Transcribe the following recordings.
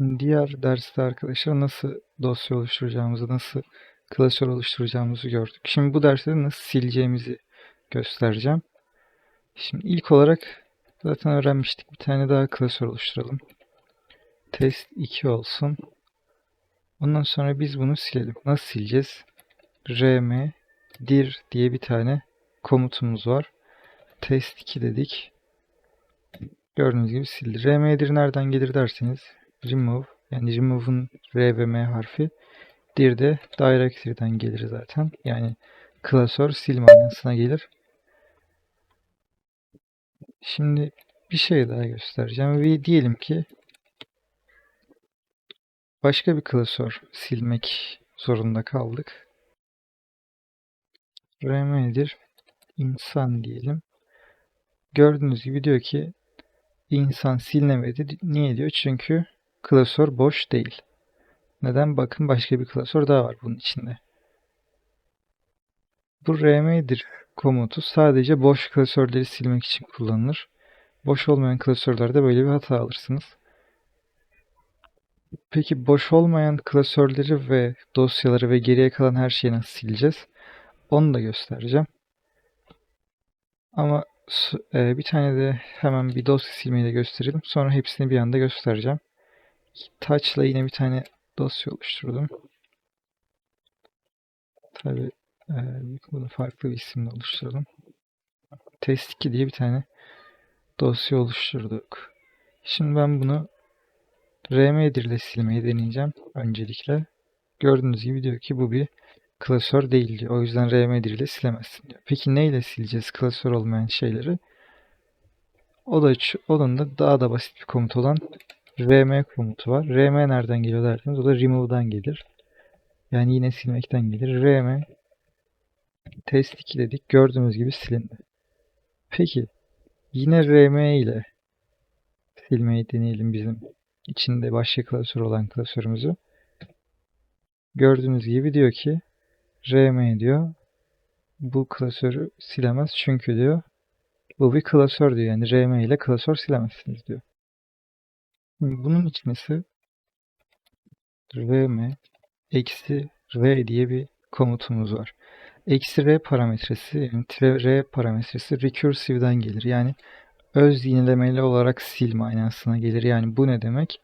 Diğer derste arkadaşlar nasıl dosya oluşturacağımızı, nasıl klasör oluşturacağımızı gördük. Şimdi bu derste de nasıl sileceğimizi göstereceğim. Şimdi ilk olarak zaten öğrenmiştik. Bir tane daha klasör oluşturalım. Test 2 olsun. Ondan sonra biz bunu silelim. Nasıl sileceğiz? rm dir diye bir tane komutumuz var. Test 2 dedik. Gördüğünüz gibi sildi. rm dir nereden gelir derseniz remove yani remove'un r ve m harfi dir de directory'den gelir zaten. Yani klasör silme manasına gelir. Şimdi bir şey daha göstereceğim ve diyelim ki başka bir klasör silmek zorunda kaldık. rm'dir insan diyelim. Gördüğünüz gibi diyor ki insan silinemedi. Niye diyor? Çünkü klasör boş değil. Neden? Bakın başka bir klasör daha var bunun içinde. Bu rm'dir komutu sadece boş klasörleri silmek için kullanılır. Boş olmayan klasörlerde böyle bir hata alırsınız. Peki boş olmayan klasörleri ve dosyaları ve geriye kalan her şeyi nasıl sileceğiz? Onu da göstereceğim. Ama e, bir tane de hemen bir dosya silmeyi de gösterelim. Sonra hepsini bir anda göstereceğim. Touch'la yine bir tane dosya oluşturdum. Tabi e, bunu farklı bir isimle oluşturalım. Test 2 diye bir tane dosya oluşturduk. Şimdi ben bunu rmdir ile silmeyi deneyeceğim öncelikle. Gördüğünüz gibi diyor ki bu bir klasör değil diyor. O yüzden rmdir ile silemezsin diyor. Peki ne ile sileceğiz klasör olmayan şeyleri? O da onun da daha da basit bir komut olan rm komutu var. rm nereden geliyor derseniz o da remove'dan gelir. Yani yine silmekten gelir. rm test 2 dedik. Gördüğünüz gibi silindi. Peki yine rm ile silmeyi deneyelim bizim içinde başka klasör olan klasörümüzü. Gördüğünüz gibi diyor ki rm diyor bu klasörü silemez çünkü diyor bu bir klasör diyor. Yani rm ile klasör silemezsiniz diyor. Bunun için ise rm eksi r diye bir komutumuz var. Eksi r parametresi yani r parametresi recursive'den gelir. Yani öz yenilemeli olarak sil manasına gelir. Yani bu ne demek?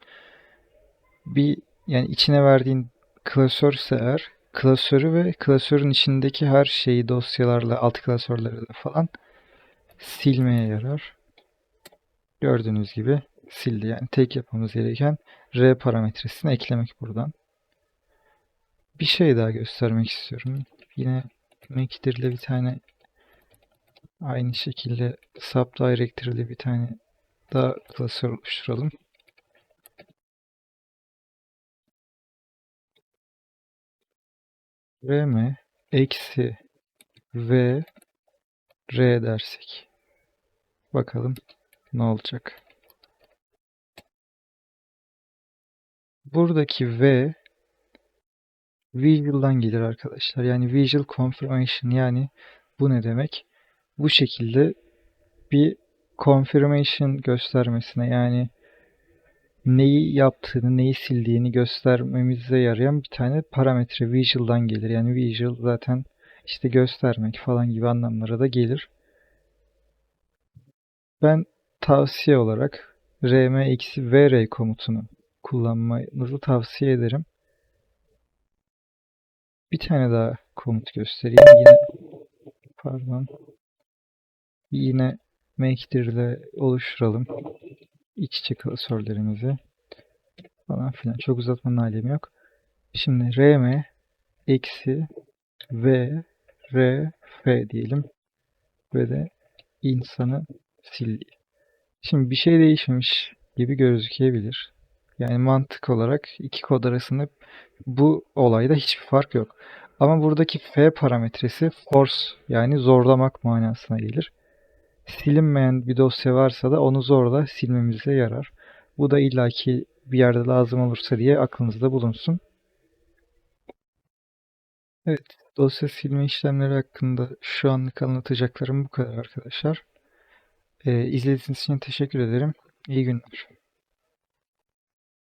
Bir yani içine verdiğin klasörse eğer klasörü ve klasörün içindeki her şeyi dosyalarla alt klasörlerle falan silmeye yarar. Gördüğünüz gibi sildi. Yani tek yapmamız gereken R parametresini eklemek buradan. Bir şey daha göstermek istiyorum. Yine Makedir ile bir tane aynı şekilde subdirector ile bir tane daha klasör oluşturalım. rm eksi v r dersek bakalım ne olacak. Buradaki V Visual'dan gelir arkadaşlar. Yani Visual Confirmation yani bu ne demek? Bu şekilde bir confirmation göstermesine yani neyi yaptığını, neyi sildiğini göstermemize yarayan bir tane parametre Visual'dan gelir. Yani Visual zaten işte göstermek falan gibi anlamlara da gelir. Ben tavsiye olarak rm-vr komutunu kullanmanızı tavsiye ederim. Bir tane daha komut göstereyim. Yine pardon. Yine makedir oluşturalım. İç içe klasörlerimizi falan filan. Çok uzatmanın alemi yok. Şimdi rm eksi v r f diyelim. Ve de insanı sil Şimdi bir şey değişmemiş gibi gözükebilir. Yani mantık olarak iki kod arasında bu olayda hiçbir fark yok. Ama buradaki f parametresi force yani zorlamak manasına gelir. Silinmeyen bir dosya varsa da onu zorla silmemize yarar. Bu da illaki bir yerde lazım olursa diye aklınızda bulunsun. Evet, dosya silme işlemleri hakkında şu anlık anlatacaklarım bu kadar arkadaşlar. Ee, izlediğiniz için teşekkür ederim. İyi günler.